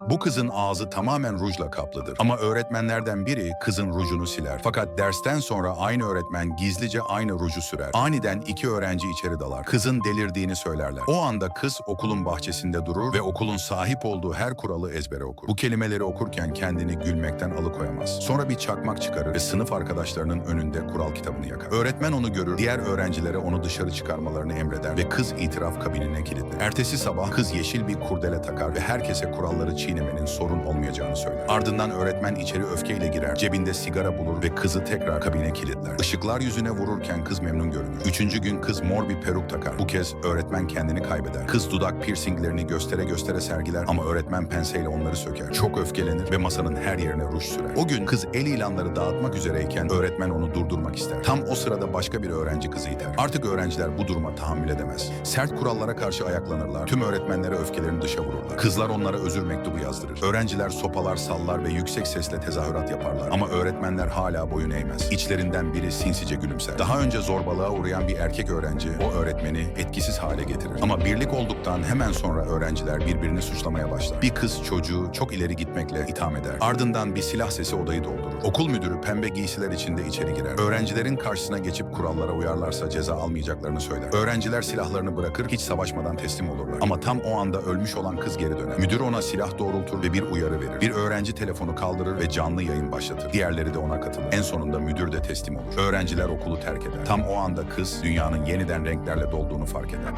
Bu kızın ağzı tamamen rujla kaplıdır. Ama öğretmenlerden biri kızın rujunu siler. Fakat dersten sonra aynı öğretmen gizlice aynı ruju sürer. Aniden iki öğrenci içeri dalar. Kızın delirdiğini söylerler. O anda kız okulun bahçesinde durur ve okulun sahip olduğu her kuralı ezbere okur. Bu kelimeleri okurken kendini gülmekten alıkoyamaz. Sonra bir çakmak çıkarır ve sınıf arkadaşlarının önünde kural kitabını yakar. Öğretmen onu görür, diğer öğrencilere onu dışarı çıkarmalarını emreder ve kız itiraf kabinine kilitler. Ertesi sabah kız yeşil bir kurdele takar ve herkese kuralları çiğnemenin sorun olmayacağını söyler. Ardından öğretmen içeri öfkeyle girer, cebinde sigara bulur ve kızı tekrar kabine kilitler. Işıklar yüzüne vururken kız memnun görünür. Üçüncü gün kız mor bir peruk takar. Bu kez öğretmen kendini kaybeder. Kız dudak piercinglerini göstere göstere sergiler ama öğretmen penseyle onları söker. Çok öfkelenir ve masanın her yerine ruj sürer. O gün kız el ilanları dağıtmak üzereyken öğretmen onu durdurmak ister. Tam o sırada başka bir öğrenci kızı iter. Artık öğrenciler bu duruma tahammül edemez. Sert kurallara karşı ayaklanırlar. Tüm öğretmenlere öfkelerini dışa vururlar. Kızlar onlara özür mektubu yazdırır. Öğrenciler sopalar, sallar ve yüksek sesle tezahürat yaparlar. Ama öğretmenler hala boyun eğmez. İçlerinden biri sinsice gülümser. Daha önce zorbalığa uğrayan bir erkek öğrenci o öğretmeni etkisiz hale getirir. Ama birlik olduktan hemen sonra öğrenciler birbirini suçlamaya başlar. Bir kız çocuğu çok ileri gitmekle itham eder. Ardından bir silah sesi odayı doldurur. Okul müdürü pembe giysiler içinde içeri girer. Öğrencilerin karşısına geçip kurallara uyarlarsa ceza almayacaklarını söyler. Öğrenciler silahlarını bırakır, hiç savaşmadan teslim olurlar. Ama tam o anda ölmüş olan kız geri döner. Müdür ona silah doğrultur ve bir uyarı verir. Bir öğrenci telefonu kaldırır ve canlı yayın başlatır. Diğerleri de ona katılır. En sonunda müdür de teslim olur. Öğrenciler okulu terk eder. Tam o anda kız dünyanın yeniden renklerle dolduğunu fark eder.